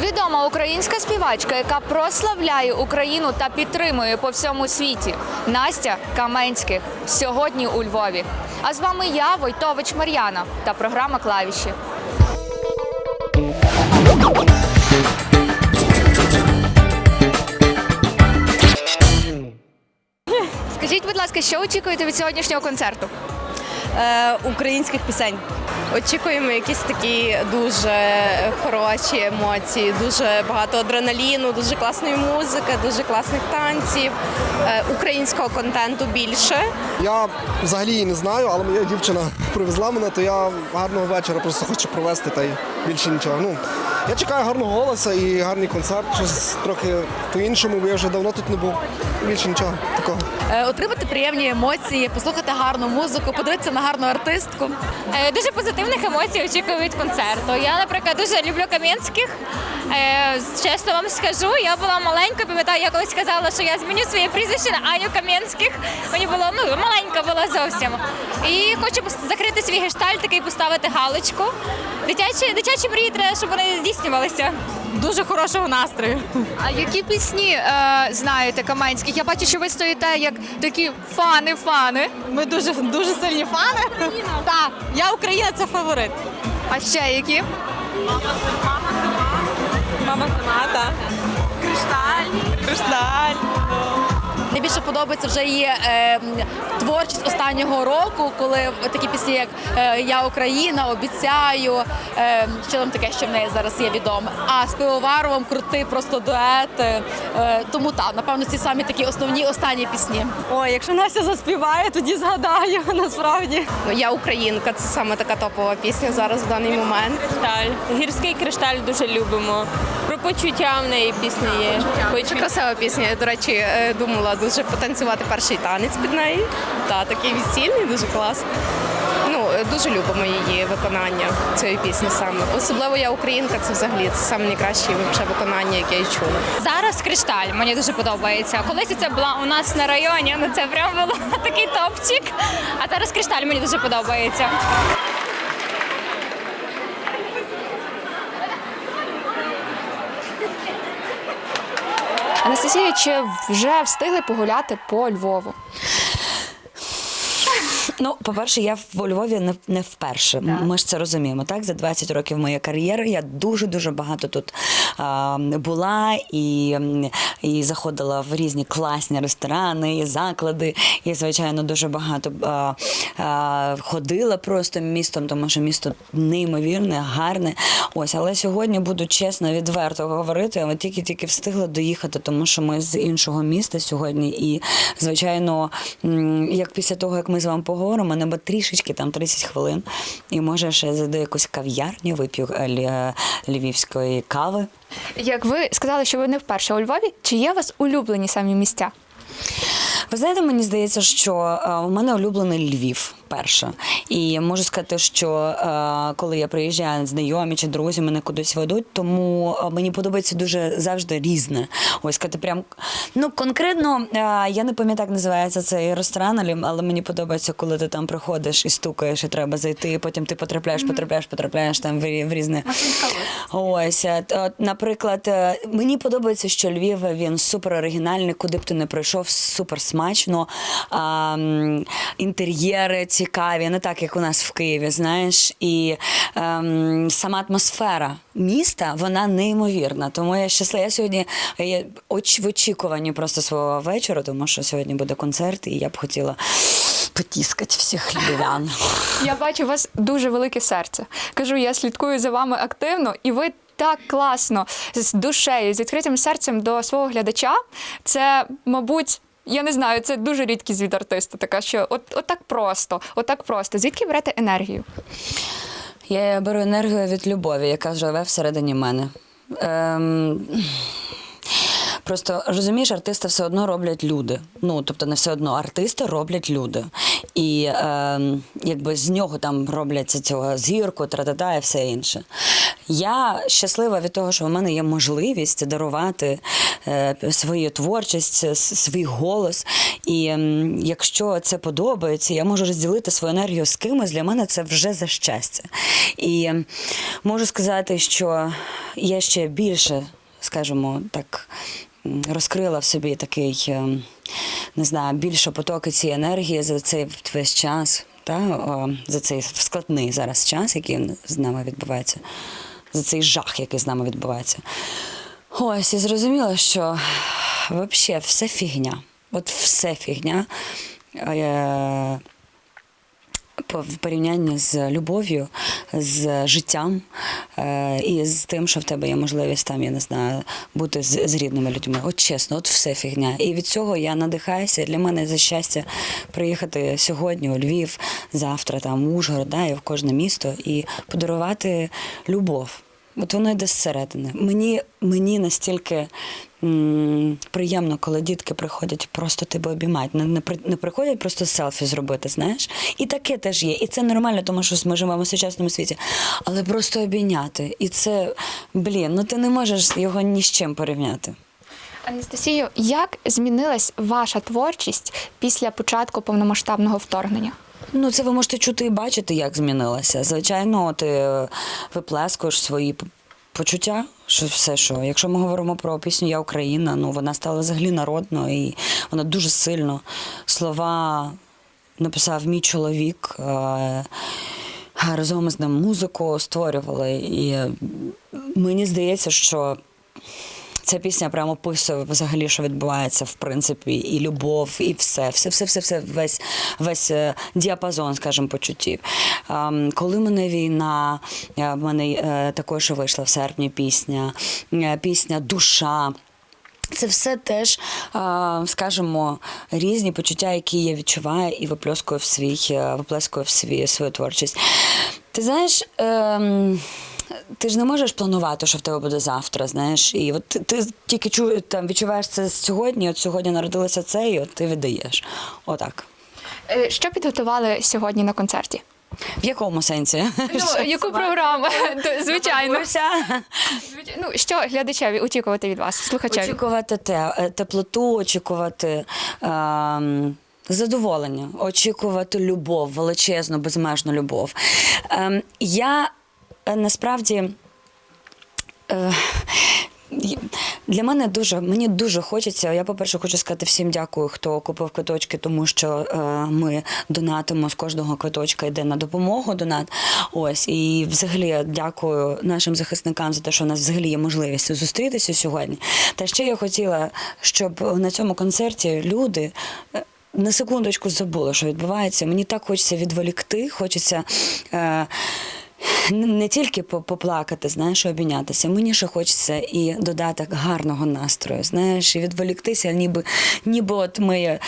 Відома українська співачка, яка прославляє Україну та підтримує по всьому світі. Настя Каменських сьогодні у Львові. А з вами я, Войтович Мар'яна, та програма Клавіші. Скажіть, будь ласка, що очікуєте від сьогоднішнього концерту? Е, українських пісень. Очікуємо якісь такі дуже хороші емоції, дуже багато адреналіну, дуже класної музики, дуже класних танців, е, українського контенту більше. Я взагалі її не знаю, але моя дівчина привезла мене, то я гарного вечора просто хочу провести та й більше нічого. Ну, я чекаю гарного голосу і гарний концерт, щось трохи по-іншому, бо я вже давно тут не був. Більше нічого такого. Е, отримати приємні емоції, послухати гарну музику, подивитися на гарну артистку. Е, Дуже позитивних емоцій очікую від концерту. Я, наприклад, дуже люблю Кам'янських. Е, Чесно вам скажу, я була маленька, пам'ятаю, я колись казала, що я зміню своє прізвище на Аню Кам'янських. Мені було ну маленька була зовсім. І хочу закрити свій гештальт такий поставити галочку. Дитячі, дитячі мрії треба, щоб вони здійснювалися. Дуже хорошого настрою. А які пісні е, знаєте Каменських? Я бачу, що ви стоїте як такі фани-фани. Ми дуже дуже сильні фани. Так, я Україна це фаворит. А ще які? Мама сама, так. Кришталь. Кришталь. Найбільше подобається вже її е, творчість останнього року, коли такі пісні, як е, Я Україна, обіцяю. Е, що там таке, що в неї зараз є відоме. А з пивоваровим крутий просто дует. Е, тому так, напевно, ці самі такі основні останні пісні. Ой, якщо Настя заспіває, тоді згадаю насправді. Я українка, це саме така топова пісня зараз в даний момент. Кришталь. Гірський кришталь дуже любимо. Про почуття в неї пісня є. Дуже красива пісня. Я, до речі, е, думала дуже потанцювати перший танець під неї. Та такий весільний, дуже класний. Ну, е, дуже любимо її виконання цієї пісні саме. Особливо я українка, це взагалі це саме найкраще виконання, яке я чула. Зараз кришталь мені дуже подобається. Колись це була у нас на районі, ну це прям було такий топчик. А зараз кришталь мені дуже подобається. Анастасія, чи вже встигли погуляти по Львову? Ну, по-перше, я в Львові не, не вперше. Ми ж це розуміємо. Так, за 20 років моєї кар'єри я дуже дуже багато тут була і, і заходила в різні класні ресторани, і заклади. І, звичайно, дуже багато ходила просто містом, тому що місто неймовірне, гарне. Ось, але сьогодні буду чесно, відверто говорити. Ми тільки-тільки встигли доїхати, тому що ми з іншого міста сьогодні. І, звичайно, як після того, як ми з вами поговоримо, небо трішечки там 30 хвилин, і може ще зайду якусь кав'ярню, вип'ю е, е, львівської кави. Як ви сказали, що ви не вперше у Львові, чи є у вас улюблені самі місця? Ви знаєте, мені здається, що е, у мене улюблений Львів перше. І можу сказати, що е, коли я приїжджаю, знайомі чи друзі мене кудись ведуть, тому е, мені подобається дуже завжди різне. Ось сказати, прям ну конкретно е, я не пам'ятаю, як називається цей ресторан, але- мені подобається, коли ти там приходиш і стукаєш, і треба зайти, і потім ти потрапляєш, потрапляєш, потрапляєш там в, в різне. Ось, е, наприклад, е, мені подобається, що Львів він супер оригінальний, куди б ти не прийшов, супер смачно. Інтер'єри цікаві, не так, як у нас в Києві, знаєш. І ем, сама атмосфера міста, вона неймовірна. Тому я щаслива. Я сьогодні я в очікуванні просто свого вечора, тому що сьогодні буде концерт, і я б хотіла потіскати всіх львів'ян. Я бачу у вас дуже велике серце. Кажу, я слідкую за вами активно, і ви так класно з душею, з відкритим серцем до свого глядача. Це, мабуть. Я не знаю, це дуже рідкість від артиста, така що от, от так просто, от так просто. Звідки берете енергію? Я беру енергію від любові, яка живе всередині мене. Ем... Просто розумієш, артиста все одно роблять люди. Ну тобто не все одно артиста роблять люди. І ем, якби з нього там робляться цього зірку, тра-та-та і все інше. Я щаслива від того, що в мене є можливість дарувати е, свою творчість, свій голос. І якщо це подобається, я можу розділити свою енергію з кимось. Для мене це вже за щастя. І можу сказати, що я ще більше, скажімо так, розкрила в собі такий, ем, не знаю, більше потоки цієї енергії за цей весь час, та, о, за цей складний зараз час, який з нами відбувається, за цей жах, який з нами відбувається. Ось і зрозуміла, що взагалі все фігня. От все фігня. В порівнянні з любов'ю, з життям е, і з тим, що в тебе є можливість там, я не знаю, бути з, з рідними людьми. От чесно, от все фігня. І від цього я надихаюся. Для мене за щастя приїхати сьогодні у Львів, завтра там Ужгород, да, і в кожне місто і подарувати любов. От воно йде зсередини. Мені, мені настільки м, приємно, коли дітки приходять просто тебе обіймають. Не, не, не приходять просто селфі зробити, знаєш. І таке теж є. І це нормально, тому що ми живемо в сучасному світі. Але просто обійняти. І це, блін, ну ти не можеш його ні з чим порівняти. Анастасію, як змінилась ваша творчість після початку повномасштабного вторгнення? Ну, це ви можете чути і бачити, як змінилося. Звичайно, ти е, виплескуєш свої почуття, що все, що. Якщо ми говоримо про пісню Я Україна, ну вона стала взагалі народною і вона дуже сильно. Слова написав мій чоловік. е, Разом з ним музику створювали. І мені здається, що Ця пісня прямо описує взагалі, що відбувається, в принципі, і любов, і все, все, все, все, все весь, весь е, діапазон, скажімо, почуттів. Коли мене війна, е, в мене е, також вийшла в серпні пісня, пісня Душа. Це все теж, скажімо, різні почуття, які я відчуваю і виплескую в свій, виплескую в свій, свою творчість. Ти знаєш, ем, ти ж не можеш планувати, що в тебе буде завтра, знаєш. І от ти, ти тільки чу, там, відчуваєш це сьогодні, от сьогодні народилося це, і от ти віддаєш. Отак. Е, Що підготували сьогодні на концерті? В якому сенсі? Ну, яку програму? Звичайно. Ну, що глядачеві очікувати від вас, слухачеві? Очікувати те, е, теплоту, очікувати. ем, Задоволення, очікувати любов, величезну, безмежну любов. Ем, я е, насправді е, для мене дуже мені дуже хочеться. Я, по-перше, хочу сказати всім дякую, хто купив квиточки, тому що е, ми донатимо з кожного квиточка йде на допомогу. Донат. Ось і взагалі дякую нашим захисникам за те, що у нас взагалі є можливість зустрітися сьогодні. Та ще я хотіла, щоб на цьому концерті люди. е, На секундочку забули, що відбувається. Мені так хочеться відволікти, хочеться е, не- тільки по- поплакати, знаєш, обійнятися. Мені ще хочеться і додати гарного настрою, знаєш, і відволіктися, ніби, ніби от ми е,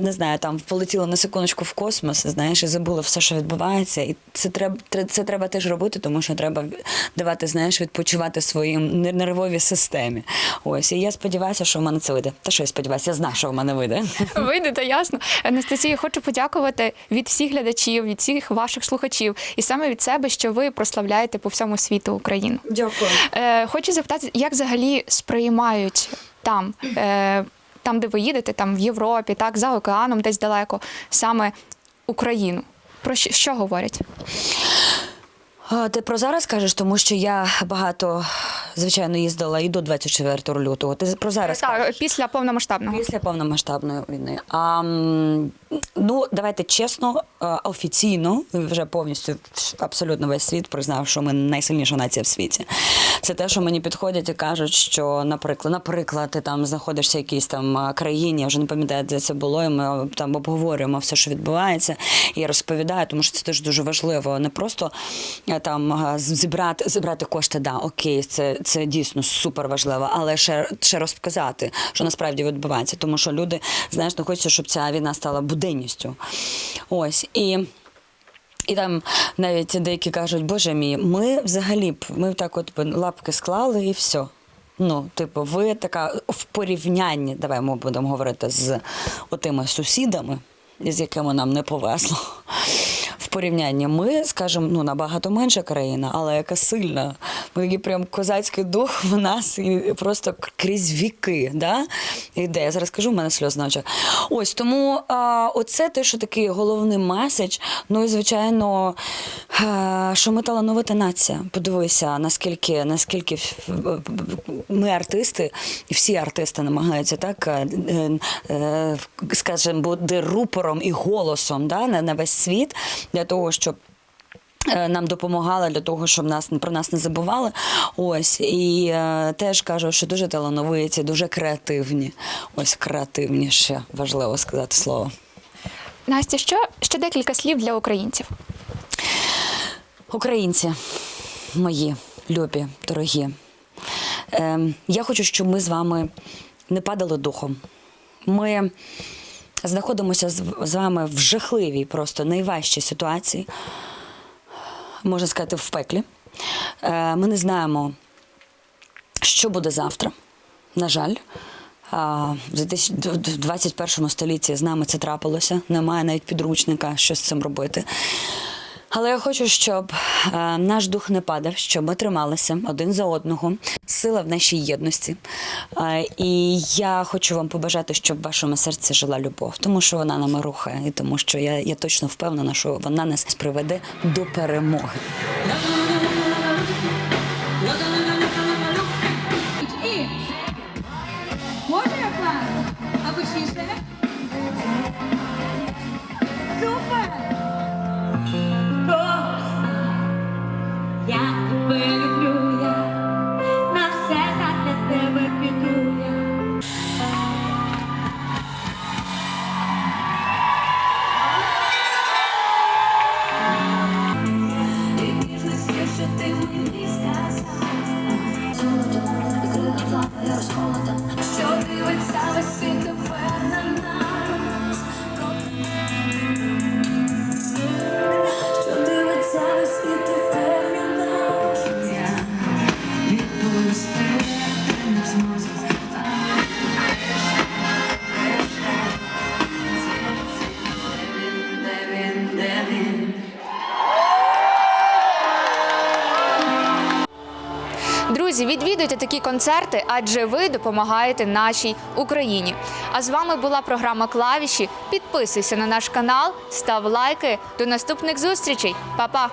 не знаю, там полетіли на секундочку в космос, знаєш, і забули все, що відбувається. І це треба, тре- це треба теж робити, тому що треба давати, знаєш, відпочивати своїм нервовій системі. Ось, і я сподіваюся, що в мене це вийде. Та що я сподіваюся, я знаю, що в мене вийде. Вийде, то ясно. Анастасія, хочу подякувати від всіх глядачів, від всіх ваших слухачів і саме від себе, що ви прославляєте по всьому світу Україну. Дякую. Е, хочу запитати, як взагалі сприймають там, е, там, де ви їдете, там в Європі, так, за океаном, десь далеко, саме Україну. Про що, що говорять? А, Ти про зараз кажеш, тому що я багато, звичайно, їздила і до 24 лютого. Ти про зараз кажеш? Так, після повномасштабного. Після повномасштабної війни. А, ну, давайте чесно, е, офіційно, вже повністю абсолютно весь світ признав, що ми найсильніша нація в світі. Це те, що мені підходять і кажуть, що, наприклад, наприклад, ти там знаходишся в якійсь там е, країні, я вже не пам'ятаю, де це було, і ми там обговорюємо все, що відбувається, і я розповідаю, тому що це теж дуже важливо. Не просто е, там е, зібрати, зібрати кошти, да, окей, це, це дійсно супер важливо, але ще, ще розказати, що насправді відбувається, тому що люди, знаєш, не хочеться, щоб ця війна стала буденністю. Ось і. І там навіть деякі кажуть, боже мій, ми взагалі б ми так от лапки склали і все. Ну, типу, ви така в порівнянні, давай ми будемо говорити з отими сусідами, з якими нам не повезло. В порівнянні. Ми, скажімо, ну набагато менша країна, але яка сильна. Ми такий прям козацький дух в нас і просто крізь віки. Да? Іде. Я зараз кажу, в мене сльози на очах. Ось тому а, оце те, що такий головний меседж. Ну і звичайно, що ми талановита нація. Подивися, наскільки наскільки ми артисти, і всі артисти намагаються так, е, е, е, скажімо, бути рупором і голосом да, на, весь світ для того, щоб. е, Нам допомагали для того, щоб нас про нас не забували. Ось і е, теж кажу, що дуже талановиті, дуже креативні. Ось креативні ще важливо сказати слово. Настя, що ще декілька слів для українців. Українці мої любі, дорогі. Ем, я хочу, щоб ми з вами не падали духом. Ми знаходимося з, вами в жахливій, просто найважчій ситуації, можна сказати, в пеклі. Е, ми не знаємо, що буде завтра. На жаль, в 2021 столітті з нами це трапилося. Немає навіть підручника, що з цим робити. Але я хочу, щоб е, наш дух не падав, щоб ми трималися один за одного. Сила в нашій єдності. Е, і я хочу вам побажати, щоб в вашому серці жила любов, тому що вона нами рухає, і тому що я, я точно впевнена, що вона нас приведе до перемоги. Друзі, відвідуйте такі концерти, адже ви допомагаєте нашій Україні. А з вами була програма Клавіші. Підписуйся на наш канал, став лайки. До наступних зустрічей. Па-па!